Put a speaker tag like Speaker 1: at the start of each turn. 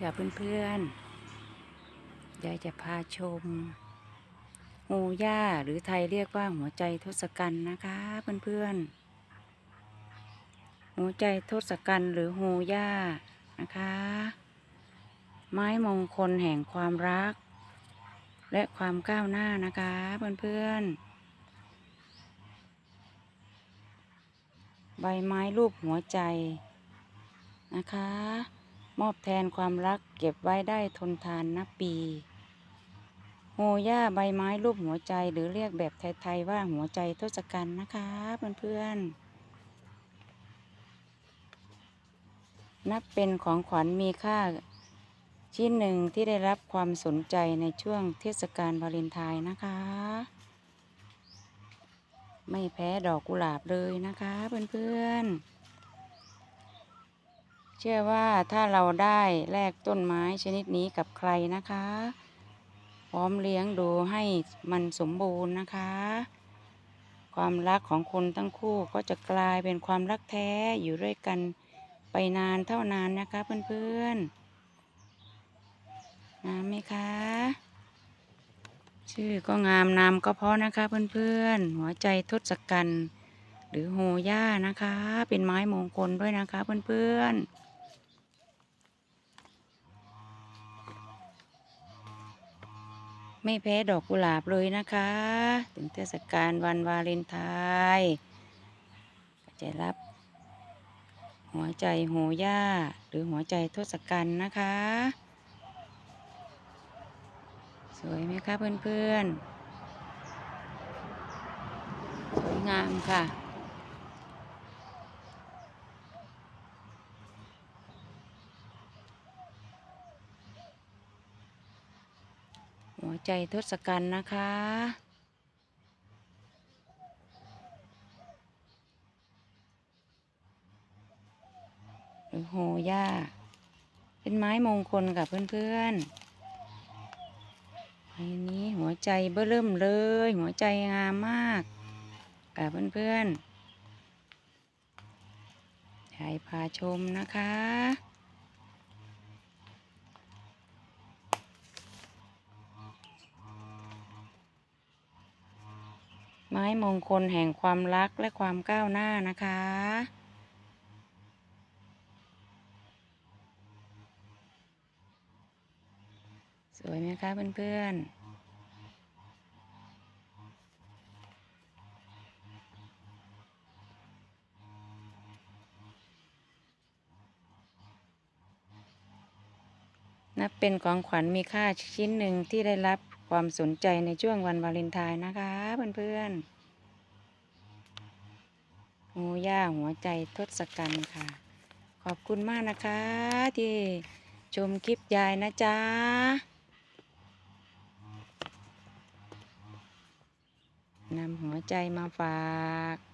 Speaker 1: ค่ะเพื่อนๆ ยายจะพาชม งูย่าหรือไทยเรียกว่าหัวใจทศกัณฐ์นะคะเพื่อนๆ หัวใจทศกัณฐ์หรืองูย่านะคะ ไม้มงคลแห่งความรัก และความก้าวหน้านะคะเพื่อนๆใบไม้รูปหัวใจนะคะ มอบแทนความรักเก็บไว้ได้ทนทานนับปีโฮย่าใบไม้รูปหัวใจหรือเรียกแบบไทย ๆ ว่าหัวใจทศกัณฐ์นะคะเพื่อนๆนับเป็นของขวัญมีค่า ชิ้นหนึ่งที่ได้รับความสนใจในช่วงเทศกาลวาเลนไทน์นะคะ ไม่แพ้ดอกกุหลาบเลยนะคะเพื่อนๆ เชื่อว่าถ้าเราได้แลกต้นไม้ชนิดนี้กับใครนะคะ พร้อมเลี้ยงดูให้มันสมบูรณ์นะคะ ความรักของคนทั้งคู่ก็จะกลายเป็นความรักแท้อยู่ด้วยกันไปนานเท่านานนะคะเพื่อนๆงามไหมคะ ชื่อก็งามนามก็เพราะนะคะเพื่อนๆ หัวใจทศกัณฐ์หรือโฮย่านะคะ เป็นไม้มงคลด้วยนะคะเพื่อนๆ ไม่แพ้ดอกกุหลาบเลยนะคะ ถึงเทศกาลวันวาเลนไทน์ก็จะรับ หัวใจโฮย่าหรือหัวใจทศกัณฐ์นะคะ สวยไหมคะเพื่อนๆ สวยงามค่ะ หัวใจทศกัณฐ์นะคะ หรือโฮย่า เป็นไม้มงคลกับเพื่อนๆอันนี้หัวใจเบ้อเริ่มเลย หัวใจงามมากกับเพื่อนๆยายพาชมนะคะ ไม้มงคลแห่งความรักและความก้าวหน้านะคะ สวยไหมคะเพื่อนๆนับเป็นของขวัญมีค่าชิ้นหนึ่งที่ได้รับ ความสนใจในช่วงวันวาเลนไทน์นะคะเพื่อนๆงูย่าหัวใจทศกัณฐ์ค่ะ ขอบคุณมากนะคะ ที่ชมคลิปยายนะจ๊ะนำหัวใจมาฝาก